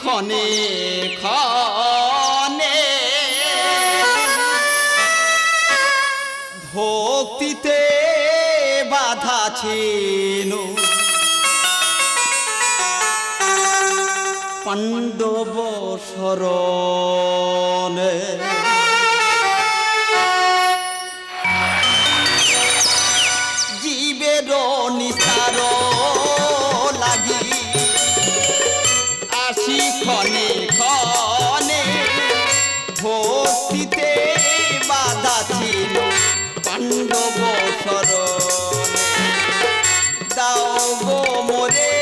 ক্ষণে খনে। ভক্তিতে বাধা ছিল পাণ্ডব শরণে। ক্ষণে ক্ষণে ভক্তিতে বাধা ছিল পাণ্ডব সর দাও গো মোরে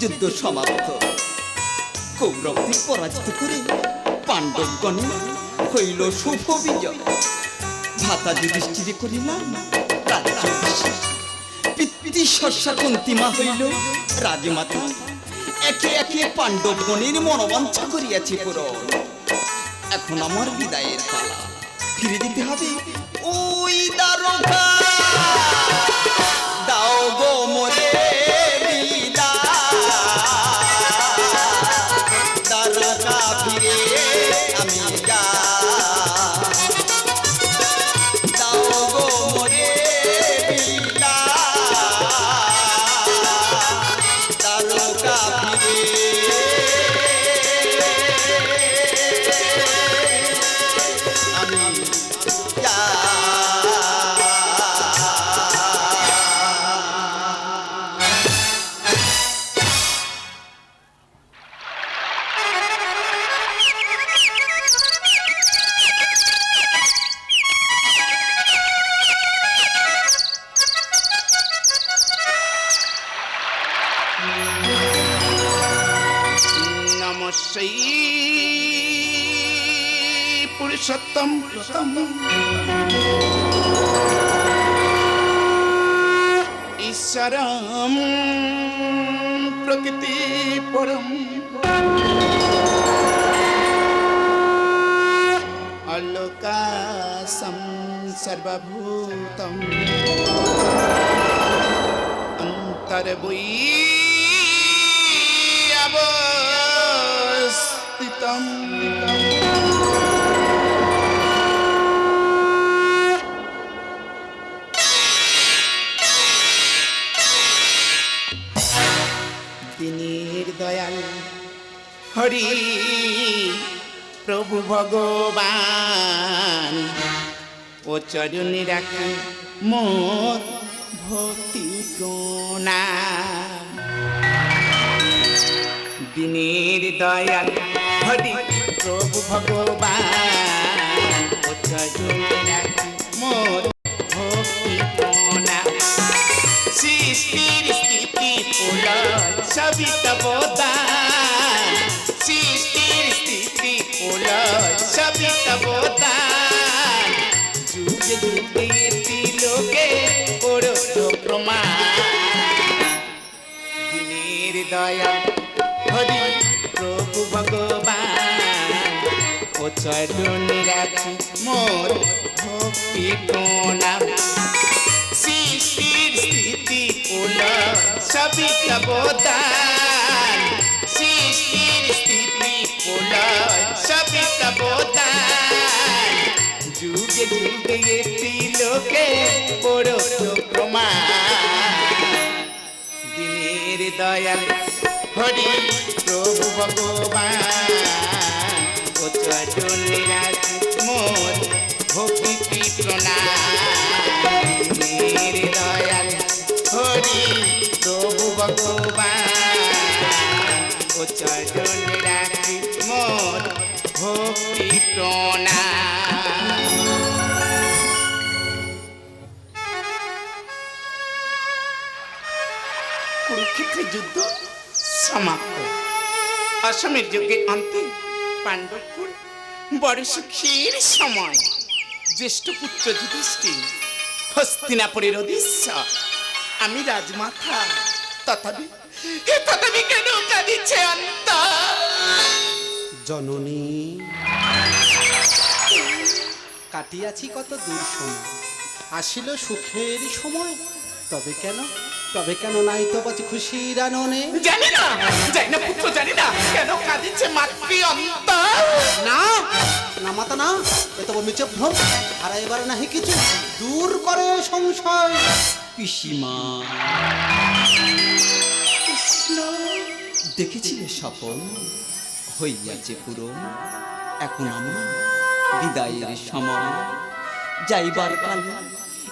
যুদ্ধ সমাপ্ত। কৌরবদের পরাজিত করে পাণ্ডবগণে হইল শুভ বিজয়। ভাতা যুধিষ্ঠিরে করিলাম। পিতৃ শস্যা হইল। রাজমাতা, একে একে পাণ্ডবগণের মনোবাঞ্ছা করিয়াছি পূরণ এখন আমার বিদায়ের পালা। ফিরে দিতে হবে ওই দ্বারকা ঈশ্বরম প্রকৃতি পরম। অলোকাসম সর্বভূতম। অন্তর্বৈ অবস্থিতম দিনের দয়াল হরি প্রভু ভগবান ও চরণে রাখি মোর ভক্তি প্রণাম। দিনের দয়াল হরি প্রভু ভগবান মোর ভক্তি শ্রী সৃষ্টির স্থিতি প্রলয় সবই তব সৃষ্টির স্থিতি যুগে যুগে তিলোকে প্রমাণ। দিনের দয়া চরণে রাখি মোর ভক্তি প্রণাম সৃষ্টির স্থিতি কুল সবই কবদান সৃষ্টির স্থিতি কুল সবই কবদান যুগে যুগে এটি লোকে বড় প্রমাণ দিনের দয়াল হরি প্রভু ভগবান ও চরণে রাখি মোর ভক্তি প্রণাম দয়াল হরি প্রভু ভগবান ও চরণে রাখি মোর ভক্তি প্রণাম কুরুক্ষেত্রের যুদ্ধ সমাপ্ত। অসমের যুগে অন্তে পাণ্ডবকুল, বড় সুখের সময়। জ্যেষ্ঠ পুত্র যুধিষ্ঠির, হস্তিনাপুরের অধীশ্বর। আমি রাজমাথা তথাপি তথাপি কেন কাঁদিচ্ছে জননী, কাটিয়াছি কত দূর সময়। আসিল সুখের সময়, তবে কেন তবে কেন নাই তো বাঁচি খুশির আননে? জানি না জানি না পুত্র জানি না। কেন কাঁদিচ্ছে মাতৃ অন্ত না না মাতা না এ তো মিচে ভ্রম আর এবার নাহি কিছু দূর করে সংশয়। পিসিমা। দেখেছিলে স্বপন? হইয়াছে পূরণ। এখন আমার বিদায়ের সময়। যাইবার কালে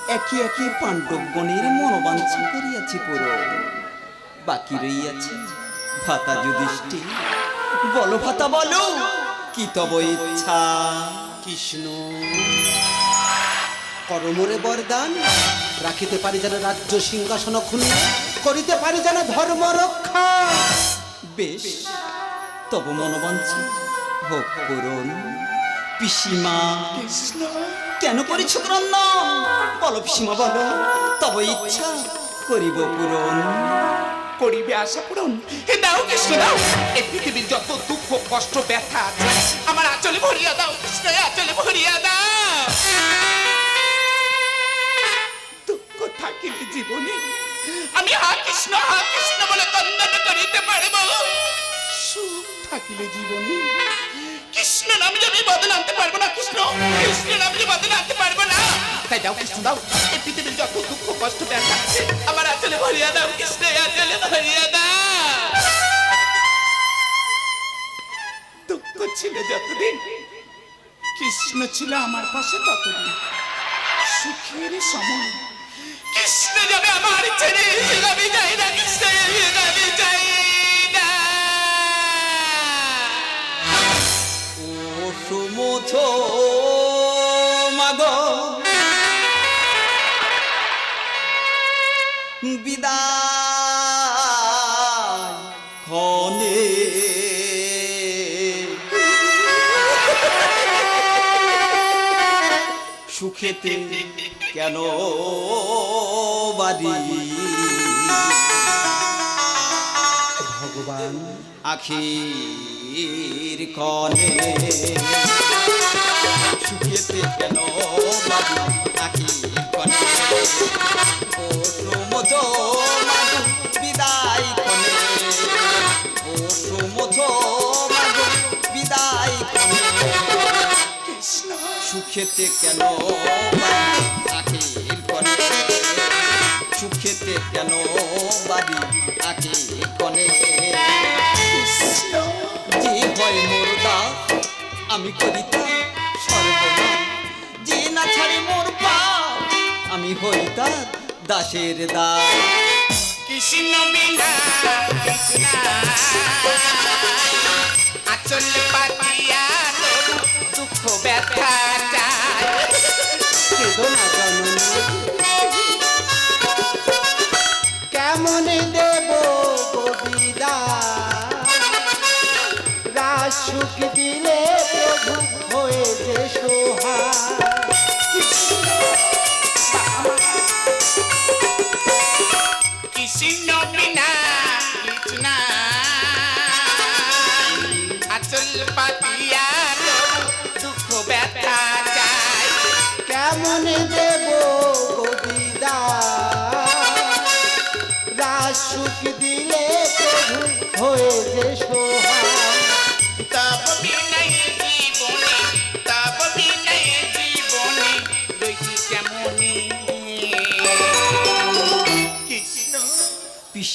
একে একে পাণ্ডবগণের মনোবাঞ্ছা করিয়াছে পুরো। বাকি রইয়াছে ভাতা যুধিষ্ঠি বলো ভাতা, বলো! কি তব ইচ্ছা, কৃষ্ণ? করমরে বরদান, রাখিতে পারি যেন রাজ্য সিংহাসন ক্ষুণ্ণ, করিতে পারি যেন ধর্ম রক্ষা। বেশ, তব মনোবাঞ্ছা। হোক পূরণ পিসিমা। কৃষ্ণ? কেন করেছ ক্রন্দন বলো পিসিমা বলো তব ইচ্ছা করিব পূরণ। করিবে আশা পূরণ। হে দাও কৃষ্ণ দাও। এই পৃথিবীর যত দুঃখ, কষ্ট, ব্যথা আছে, আমার আঁচলে ভরিয়া দাও। কৃষ্ণ আঁচলে ভরিয়া দাও। দুঃখ থাকিলে জীবনে। আমি হা কৃষ্ণ হা কৃষ্ণ বলে কন্দন করিতে পারব। সুখ থাকিলে জীবনে। কৃষ্ণ নামে আমি বদল আনতে পারব না, কৃষ্ণ কৃষ্ণ নামে যে বদল আনতে পারব না। তাই দাও কৃষ্ণ, দাও। এই পৃথিবীর যত দুঃখ, কষ্ট, ব্যথা, আমার আঁচলে ভরিয়া দাও কৃষ্ণ আঁচলে ভরিয়া দাও। দুঃখ ছিল যতদিন, কৃষ্ণ ছিল আমার পাশে ততদিন। সুখের সময়। কৃষ্ণ যাবে আমার ছেড়ে আমি যাই না কৃষ্ণ আমি যাই সুমথ মাগ? বিদায় ক্ষণে। সুখেতে কেন বাড়ি? ভগবান আখির কনে শুকিয়েতে কেন বাবু কনে বিদায় কনে বিদায় কনে সুখেতে কেন আখির কনে সুখেতে কেন বাড়ি আখির কনে যে হয় মোর দাস আমি করি তার সর্বনা যে না ছাড়ে মোর পাপ আমি হই তার দাসের দাস। কৃষ্ণ বিনা আচল পাতিয়া দুঃখ ব্যথা কেদো না জননী কেমন দেব কবিদা হয়েছে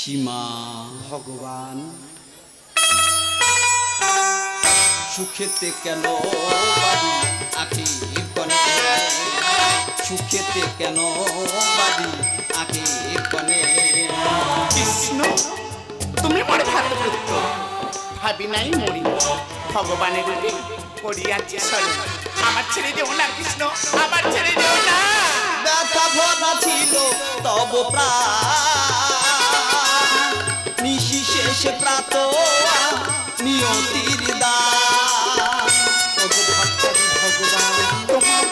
পিসিমা ভগবান। সুখেতে কেন আখি কনে? সুখেতে কেন বাড়ি আখি কনে? কৃষ্ণ তুমি মোর ভাতপুত্র ভাবি নাই মরি। ভগবানের রূপে করিয়াছি স্মরণ আমার ছেড়ে যেও না কৃষ্ণ আমার ছেড়ে যেও না। ব্যথা ভরা ছিল তব প্রাণ শেষে প্রাত নিয়তির ওগো ভগবান, তোমার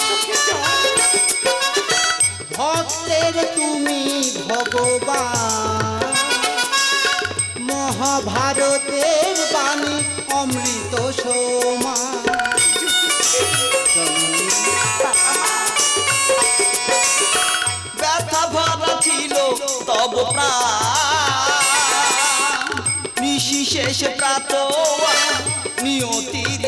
ভক্তের তুমি ভগবান। মহাভারতের বাণী অমৃত জননী ব্যথা ভরা ছিল, তব প্রাণ। শেষে প্রাত নিয়তির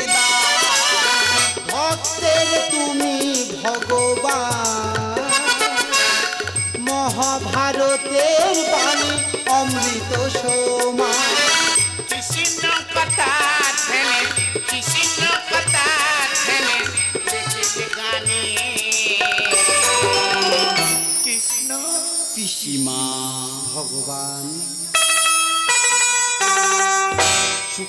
ভক্তের তুমি ভগবান। মহাভারতের বাণী অমৃত সমান কৃষ্ণ কথা কৃষ্ণ কথা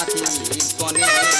আখি কনে